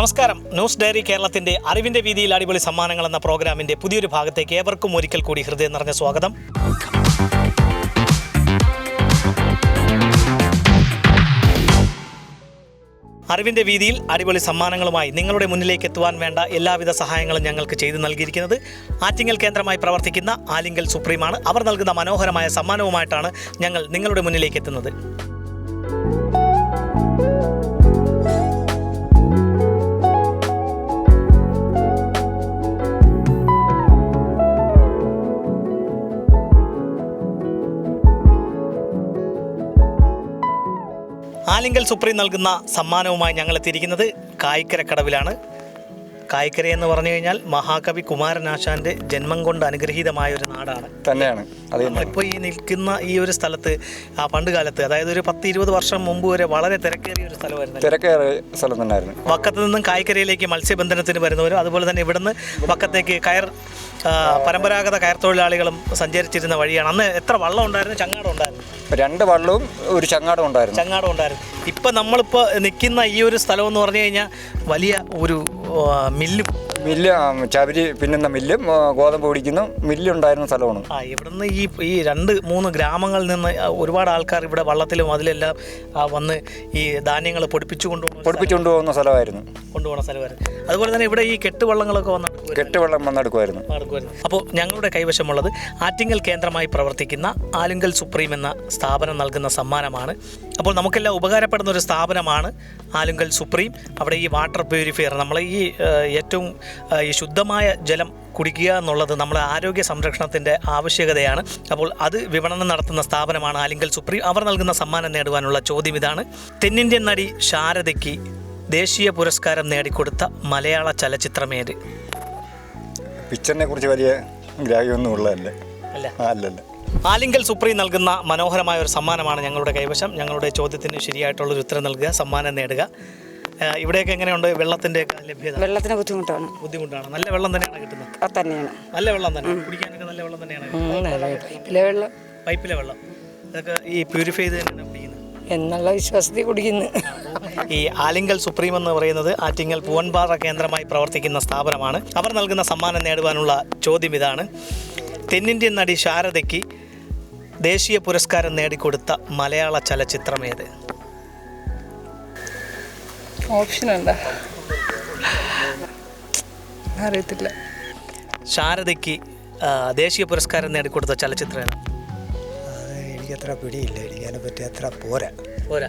നമസ്കാരം. News diary കേരളത്തിന്റെ അറിവിന്റെ വീതിയിൽ അടിപൊളി സമ്മാനങ്ങൾ എന്ന പ്രോഗ്രാമിന്റെ പുതിയൊരു ഭാഗത്തേക്ക് ഏവർക്കും ഒരിക്കൽ കൂടി ഹൃദയം നിറഞ്ഞ സ്വാഗതം. അറിവിന്റെ വീതിയിൽ അടിപൊളി സമ്മാനങ്ങളുമായി നിങ്ങളുടെ മുന്നിലേക്ക് എത്തുവാൻ വേണ്ട എല്ലാവിധ സഹായങ്ങളും ഞങ്ങൾക്ക് ചെയ്തു നൽകിയിരിക്കുന്നത് ആറ്റിങ്ങൽ കേന്ദ്രമായി പ്രവർത്തിക്കുന്ന ആലിങ്കൽ സുപ്രീമാണ്. അവർ നൽകുന്ന മനോഹരമായ സമ്മാനവുമായിട്ടാണ് ഞങ്ങൾ നിങ്ങളുടെ മുന്നിലേക്ക് എത്തുന്നത്. ആലിങ്കൽ സുപ്രീം നൽകുന്ന സമ്മാനവുമായി ഞങ്ങൾ എത്തിയിരിക്കുന്നത് കായ്ക്കരക്കടവിലാണ്. കായ്ക്കര എന്ന് പറഞ്ഞു കഴിഞ്ഞാൽ മഹാകവി കുമാരനാശാന്റെ ജന്മം കൊണ്ട് അനുഗ്രഹീതമായ ഒരു നാടാണ്. തന്നെയാണ്. നമ്മളിപ്പോൾ ഈ നിൽക്കുന്ന ഈ ഒരു സ്ഥലത്ത് ആ പണ്ട് കാലത്ത് അതായത് ഒരു പത്ത് ഇരുപത് വർഷം മുമ്പ് വരെ വളരെ തിരക്കേറിയ ഒരു സ്ഥലമായിരുന്നു. തിരക്കേറിയ സ്ഥലം തന്നെയായിരുന്നു. വക്കത്ത് നിന്നും കായ്ക്കരയിലേക്ക് മത്സ്യബന്ധനത്തിന് വരുന്നവരും അതുപോലെ തന്നെ ഇവിടുന്ന് വക്കത്തേക്ക് കയർ പരമ്പരാഗത കയർ തൊഴിലാളികളും സഞ്ചരിച്ചിരുന്ന വഴിയാണ്. അന്ന് എത്ര വള്ളം ഉണ്ടായിരുന്നു? ചങ്ങാടം ഉണ്ടായിരുന്നു. രണ്ട് വള്ളവും ഒരു ചങ്ങാടം ഉണ്ടായിരുന്നു. ചങ്ങാടം ഉണ്ടായിരുന്നു. ഇപ്പം നമ്മളിപ്പോൾ നിൽക്കുന്ന ഈ ഒരു സ്ഥലം എന്ന് പറഞ്ഞു കഴിഞ്ഞാൽ വലിയ ഒരു മില്ലും. മില്ല് ചവരി പിന്നുന്ന മില്ലും ഗോതമ്പ് പൊടിക്കുന്ന. മില്ലുണ്ടായിരുന്ന സ്ഥലമാണ്. ആ ഇവിടുന്ന് ഈ ഈ രണ്ട് മൂന്ന് ഗ്രാമങ്ങളിൽ നിന്ന് ഒരുപാട് ആൾക്കാർ ഇവിടെ വള്ളത്തിലും അതിലെല്ലാം വന്ന് ഈ ധാന്യങ്ങൾ പൊടിപ്പിച്ചു കൊണ്ടുപോകുന്ന പൊടിപ്പിച്ചുകൊണ്ട് പോകുന്ന സ്ഥലമായിരുന്നു. കൊണ്ടുപോകുന്ന സ്ഥലമായിരുന്നു. അതുപോലെ തന്നെ ഇവിടെ ഈ കെട്ടുവള്ളങ്ങളൊക്കെ വന്ന കെട്ടുവള്ളം വന്നെടുക്കുമായിരുന്നു നടക്കുമായിരുന്നു അപ്പോൾ ഞങ്ങളുടെ കൈവശമുള്ളത് ആറ്റിങ്ങൽ കേന്ദ്രമായി പ്രവർത്തിക്കുന്ന ആലുങ്കൽ സുപ്രീം എന്ന സ്ഥാപനം നൽകുന്ന സമ്മാനമാണ്. അപ്പോൾ നമുക്കെല്ലാം ഉപകാരപ്പെടുന്ന ഒരു സ്ഥാപനമാണ് ആലുങ്കൽ സുപ്രീം. അവിടെ ഈ വാട്ടർ പ്യൂരിഫയർ നമ്മൾ ഈ ഏറ്റവും ഈ ശുദ്ധമായ ജലം കുടിക്കുക എന്നുള്ളത് നമ്മുടെ ആരോഗ്യ സംരക്ഷണത്തിന്റെ ആവശ്യകതയാണ്. അപ്പോൾ അത് വിപണനം നടത്തുന്ന സ്ഥാപനമാണ് ആലിങ്കൽ സുപ്രീം. അവർ നൽകുന്ന സമ്മാനം നേടുവാനുള്ള ചോദ്യം ഇതാണ്. തെന്നിന്ത്യൻ നടി ശാരദയ്ക്ക് ദേശീയ പുരസ്കാരം നേടിക്കൊടുത്ത മലയാള ചലച്ചിത്രമേത് പിക്ചറിനെ കുറിച്ച് വലിയ ഗ്രാഹ്യമൊന്നും ഉള്ളതല്ല. അല്ല. അല്ലല്ല. ആലിങ്കൽ സുപ്രീം നൽകുന്ന മനോഹരമായ ഒരു സമ്മാനമാണ് ഞങ്ങളുടെ കൈവശം. ഞങ്ങളുടെ ചോദ്യത്തിന് ശരിയായിട്ടുള്ളൊരു ഉത്തരം നൽകുക സമ്മാനം നേടുക. ഇവിടെയൊക്കെ എങ്ങനെയുണ്ട്? വെള്ളത്തിന്റെ ലഭ്യത? വെള്ളത്തിന് ബുദ്ധിമുട്ടാണ്. ബുദ്ധിമുട്ടാണ്. നല്ല വെള്ളം തന്നെയാണ് കിട്ടുന്നത്? തന്നെയാണ്. നല്ല വെള്ളം തന്നെ? കുടിക്കാനൊക്കെ നല്ല വെള്ളം തന്നെയാണ്. പൈപ്പിലെ വെള്ളം. പൈപ്പിലെ വെള്ളം. ഇതൊക്കെ ഈ പ്യൂരിഫൈ ചെയ്ത് തന്നെയാണ് എന്നുള്ള വിശ്വാസത്തിൽ കുടിക്കുന്നു. ഈ ആലിങ്കൽ സുപ്രീം എന്ന് പറയുന്നത് ആറ്റിങ്ങൽ പൂവൻപാറ കേന്ദ്രമായി പ്രവർത്തിക്കുന്ന സ്ഥാപനമാണ്. അവർ നൽകുന്ന സമ്മാനം നേടുവാനുള്ള ചോദ്യം ഇതാണ്. തെന്നിന്ത്യൻ നടി ശാരദയ്ക്ക് ദേശീയ പുരസ്കാരം നേടിക്കൊടുത്ത മലയാള ചലച്ചിത്രമേത് ഓപ്ഷൻ ഉണ്ടോ? അറിയത്തില്ല. ശാരദയ്ക്ക് ദേശീയ പുരസ്കാരം നേടിക്കൊടുത്ത ചലച്ചിത്രം ഏതാ? എനിക്കത്ര പിടിയില്ല. എനിക്ക് അതിനെപ്പറ്റി അത്ര പോരാ. പോരാ.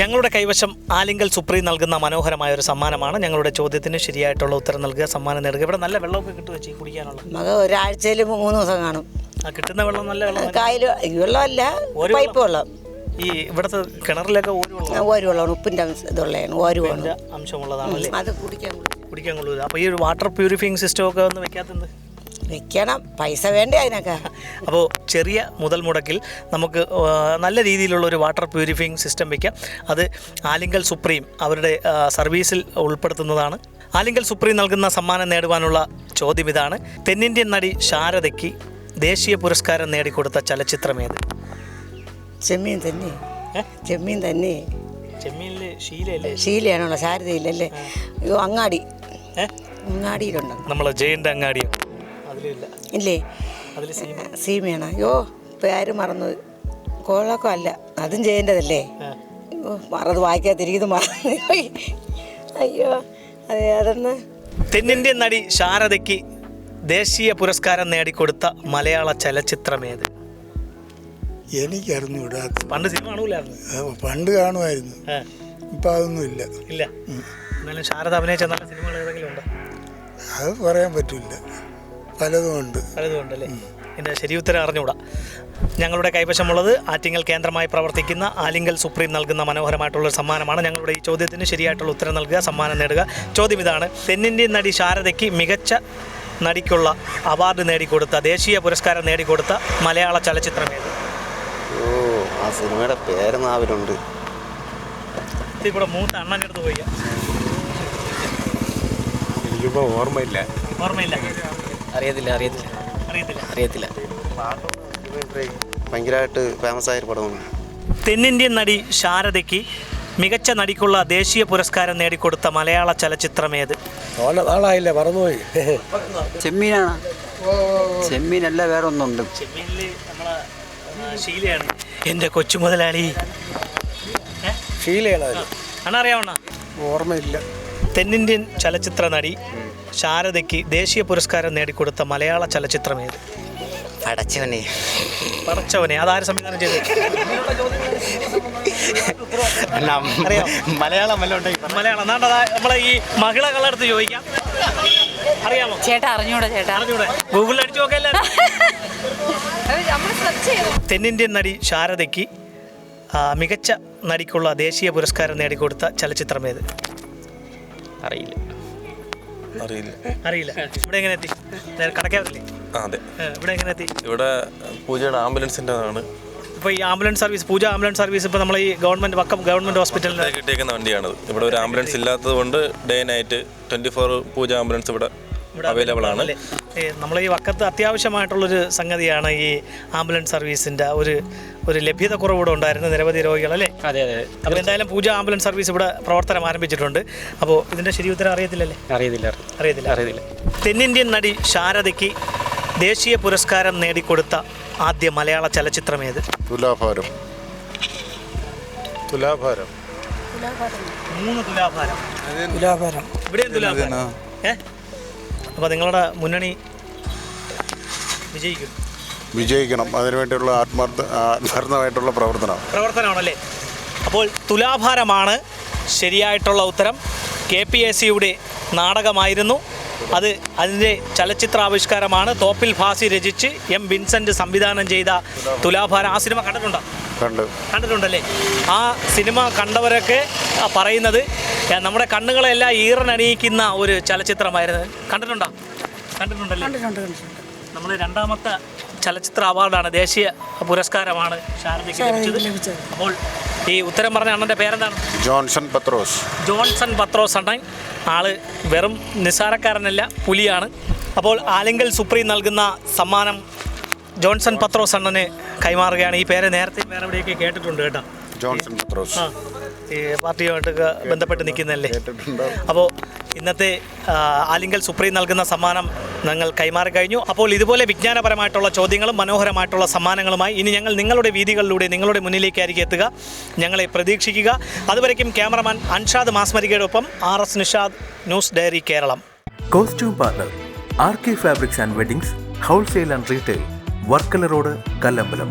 ഞങ്ങളുടെ കൈവശം ആലിങ്കൽ സുപ്രീം നൽകുന്ന മനോഹരമായ ഒരു സമ്മാനമാണ്. ഞങ്ങളുടെ ചോദ്യത്തിന് ശരിയായിട്ടുള്ള ഉത്തരം നൽകുക സമ്മാനം നേടുക. ഇവിടെ നല്ല വെള്ളമൊക്കെ കിട്ടുക വെച്ച് കുടിക്കാനുള്ള? മക ഒരാഴ്ചയിൽ മൂന്ന് ദിവസം കാണും. ആ കിട്ടുന്ന വെള്ളം നല്ല വെള്ളം. കായൽ വെള്ളമല്ല ഒരു പൈപ്പ് വെള്ളം. ഈ ഇവിടുത്തെ കിണറിലൊക്കെ വെള്ളം ഓര് വെള്ളമാണ്. ഉപ്പിന്റെ ഇതുള്ളതാണ്. ഓരോ വെള്ളം അംശമുള്ളതാണല്ലേ അത് കുടിക്കാൻ കുടിക്കാൻ കൊള്ളൂല. അപ്പോൾ ഈ ഒരു വാട്ടർ പ്യൂരിഫയിങ് സിസ്റ്റം ഒക്കെ ഒന്ന് വെക്കാത്തത് വെക്കണം പൈസ വേണ്ടേ അതിനൊക്കെ. അപ്പോൾ ചെറിയ മുതൽ മുടക്കിൽ നമുക്ക് നല്ല രീതിയിലുള്ള ഒരു വാട്ടർ പ്യൂരിഫയിങ് സിസ്റ്റം വെക്കാം. അത് ആലിങ്കൽ സുപ്രീം അവരുടെ സർവീസിൽ ഉൾപ്പെടുത്തുന്നതാണ്. ആലിങ്കൽ സുപ്രീം നൽകുന്ന സമ്മാനം നേടുവാനുള്ള ചോദ്യം ഇതാണ്. തെന്നിന്ത്യൻ നടി ശാരദയ്ക്ക് ദേശീയ പുരസ്കാരം നേടിക്കൊടുത്ത ചലച്ചിത്രമേത് ചെമ്മീൻ തന്നെ? ചെമ്മീൻ തന്നെ. ചെമ്മീനിൽ ശീലയല്ലേ? ശീലയാണുള്ള ശാരദയില്ലല്ലേ അയ്യോ അങ്ങാടി. അങ്ങാടിയിലുണ്ട്. നമ്മളെ ജയന്റെ അങ്ങാടിയോ? ഇല്ലേ? സീമയാണ്? അയ്യോ പേര് മറന്നു. കോളൊക്കെ അല്ല അതും ചെയ്യേണ്ടതല്ലേ മറത് വായിക്കാതിരിക്കുന്നത് മറന്നു പോയി. അയ്യോ അതെ അതൊന്ന്. തെന്നിന്ത്യൻ നടി ശാരദയ്ക്ക് ദേശീയ പുരസ്കാരം നേടിക്കൊടുത്ത മലയാള ചലച്ചിത്രമേത് എനിക്കറിഞ്ഞൂടാ. പണ്ട് സിനിമ കാണൂലായിരുന്നു. പണ്ട് കാണുമായിരുന്നു. ഇപ്പൊ ഇപ്പം അതൊന്നും ഇല്ല. ഇല്ല എന്നാലും ശാരദ അഭിനയിച്ച നല്ല സിനിമകൾ ഏതെങ്കിലും ഉണ്ടോ? അത് പറയാൻ പറ്റില്ല. പലതും ഉണ്ട് അല്ലേ എന്റെ ശരി ഉത്തരം അറിഞ്ഞുകൂടാ. ഞങ്ങളുടെ കൈവശമുള്ളത് ആറ്റിങ്ങൽ കേന്ദ്രമായി പ്രവർത്തിക്കുന്ന ആലിംഗൽ സുപ്രീം നൽകുന്ന മനോഹരമായിട്ടുള്ള ഒരു സമ്മാനമാണ്. ഞങ്ങളുടെ ഈ ചോദ്യത്തിന് ശരിയായിട്ടുള്ള ഉത്തരം നൽകുക സമ്മാനം നേടുക. ചോദ്യം ഇതാണ്. തെന്നിന്ത്യൻ നടി ശാരദയ്ക്ക് മികച്ച നടിക്കുള്ള അവാർഡ് നേടിക്കൊടുത്ത ദേശീയ പുരസ്കാരം നേടിക്കൊടുത്ത മലയാള ചലച്ചിത്രമേത് ഓ ആ സിനിമയുടെ പേര് നാവിലുണ്ട്. ഇവിടെ മൂത്ത അണ്ണനെടുത്ത് പോയി. എനിക്കിപ്പോൾ ഓർമ്മയില്ല. ഓർമ്മയില്ല. അറിയത്തില്ല അറിയത്തില്ല. അറിയത്തില്ല. അറിയത്തില്ല. ഭയങ്കരമായിട്ട് ഫേമസ് ആയൊരു പടമാണ്. തെന്നിന്ത്യൻ നടി ശാരദയ്ക്ക് മികച്ച നടിക്കുള്ള ദേശീയ പുരസ്കാരം നേടിക്കൊടുത്ത മലയാള ചലച്ചിത്രമേത് ഏത്? നാളായില്ലേ മറന്നുപോയി. ചെമ്മീനാണ്. ചെമ്മീനല്ല വേറെ ഒന്നുണ്ട് ശീലയാണ്. എന്റെ കൊച്ചു മുതലാളി. ഫീൽ അറിയാവണ ഓർമ്മയില്ല. തെന്നിന്ത്യൻ ചലച്ചിത്ര നടി ശാരദയ്ക്ക് ദേശീയ പുരസ്കാരം നേടിക്കൊടുത്ത മലയാള ചലച്ചിത്രം ഏത്? പടച്ചവനെ. അതാര് സംവിധാനം ചെയ്തത്. മലയാളം വല്ല മലയാളം. എന്നാണ്ട് അതാ നമ്മളെ ഈ മഹിളകളടുത്ത് ചോദിക്കാം. അറിയാമോ? ചേട്ടാ അറിഞ്ഞൂടെ ചേട്ടാ. അറിഞ്ഞൂടെ? ഗൂഗിളിൽ അടിച്ചു നോക്കല്ലേ നമ്മൾ സെർച്ച് ചെയ്തു. തെന്നിന്ത്യൻ നടി ശാരദയ്ക്ക് മികച്ച നടിക്കുള്ള ദേശീയ പുരസ്കാരം നേടിക്കൊടുത്ത ചലച്ചിത്രം ഏത്? അറിയില്ല. അറിയില്ല. അറിയില്ല. ഇവിടെ എങ്ങനെ എത്തി? കടക്കാറില്ലേ? അതെ. ഇവിടെ എങ്ങനെ എത്തി? ഇവിടെ പൂജയുടെ ആംബുലൻസിന്റെ ആണ് ഇപ്പോൾ ഈ ambulance service Pooja ambulance service ഇപ്പോൾ നമ്മൾ ഈ ഗവൺമെന്റ് വക്കം ഗവൺമെന്റ് ഹോസ്പിറ്റലിൽ കിട്ടിയേക്കുന്ന വണ്ടിയാണത്. ഇവിടെ ഒരു ആംബുലൻസ് ഇല്ലാത്തത് കൊണ്ട് day night twenty four Pooja ambulance ഇവിടെ അവൈലബിൾ ആണ്. നമ്മൾ ഈ വക്കത്ത് അത്യാവശ്യമായിട്ടുള്ളൊരു സംഗതിയാണ് ഈ ആംബുലൻസ് സർവീസിന്റെ ഒരു ഒരു ലഭ്യത കുറവിടെ ഉണ്ടായിരുന്നു നിരവധി രോഗികൾ അല്ലേ? അതെ അതെ. അപ്പോൾ എന്തായാലും പൂജ ആംബുലൻസ് സർവീസ് ഇവിടെ പ്രവർത്തനം ആരംഭിച്ചിട്ടുണ്ട്. അപ്പോൾ ഇതിന്റെ ശരി ഉത്തരം അറിയത്തില്ലല്ലേ? അറിയത്തില്ല. അറിയത്തില്ല. അറിയത്തില്ല. തെന്നിന്ത്യൻ നടി ശാരദയ്ക്ക് ദേശീയ പുരസ്കാരം നേടിക്കൊടുത്ത ആദ്യ മലയാള ചലച്ചിത്രം ഏത്? തുലാഭാരം. തുലാഭാരം. മൂന്ന് തുലാഭാരം. തുലാഭാരം. ഇവിടെ തുലാഭാരം. ഏ? അപ്പോൾ നിങ്ങളുടെ മുന്നണി വിജയിക്കും. വിജയിക്കണം. അതിനുവേണ്ടിയുള്ള ആത്മാർത്ഥ ആത്മാർത്ഥമായിട്ടുള്ള പ്രവർത്തനം പ്രവർത്തനമാണല്ലേ? അപ്പോൾ തുലാഭാരമാണ് ശരിയായിട്ടുള്ള ഉത്തരം. കെ പി എസ് സിയുടെ നാടകമായിരുന്നു. അത് അതിന്റെ ചലച്ചിത്രാവിഷ്കാരമാണ്. തോപ്പിൽ ഭാസി രചിച്ച് എം വിൻസെന്റ് സംവിധാനം ചെയ്ത തുലാഭാരം. ആ സിനിമ കണ്ടിട്ടുണ്ടോ? കണ്ടു. കണ്ടിട്ടുണ്ടല്ലേ? ആ സിനിമ കണ്ടവരൊക്കെ പറയുന്നത് നമ്മുടെ കണ്ണുകളെല്ലാം ഈറനണിയിക്കുന്ന ഒരു ചലച്ചിത്രമായിരുന്നു. കണ്ടിട്ടുണ്ടോ? കണ്ടിട്ടുണ്ടല്ലേ? നമ്മൾ രണ്ടാമത്തെ ചലച്ചിത്ര അവാർഡാണ് ദേശീയ പുരസ്കാരമാണ് ശാരദയ്ക്ക് ലഭിച്ചത്. അപ്പോൾ ഈ ഉത്തരം പറഞ്ഞ അണ്ണന്റെ പേരെന്താണ്? ജോൺസൺ പത്രോസ്. ജോൺസൺ പത്രോസ് അണ്ണൻ. ആൾ വെറും നിസ്സാരക്കാരനല്ല പുലിയാണ്. അപ്പോൾ ആലിങ്കൽ സുപ്രീം നൽകുന്ന സമ്മാനം ജോൺസൺ പത്രോസ് അണ്ണന് കൈമാറുകയാണ്. ഈ പേര് നേരത്തെ വേറെ എവിടെയൊക്കെ കേട്ടിട്ടുണ്ട് കേട്ടോ? ജോൺസൺ പത്രോസ്. ആ. ഈ പാർട്ടിയുമായിട്ടൊക്കെ ബന്ധപ്പെട്ട് നിൽക്കുന്നതല്ലേ? അപ്പോൾ ഇന്നത്തെ ആലിംഗൽ സുപ്രീം നൽകുന്ന സമ്മാനം ഞങ്ങൾ കൈമാറി കഴിഞ്ഞു. അപ്പോൾ ഇതുപോലെ വിജ്ഞാനപരമായിട്ടുള്ള ചോദ്യങ്ങളും മനോഹരമായിട്ടുള്ള സമ്മാനങ്ങളുമായി ഇനി ഞങ്ങൾ നിങ്ങളുടെ വീതികളിലൂടെ നിങ്ങളുടെ മുന്നിലേക്കായിരിക്കും എത്തുക. ഞങ്ങളെ പ്രതീക്ഷിക്കുക. അതുവരയ്ക്കും cameraman Anshad മാസ്മരികയോടൊപ്പം R S Nishad news diary Keralam. Costume partner R K fabrics and weddings wholesale and retail Varkala road Kallambalam.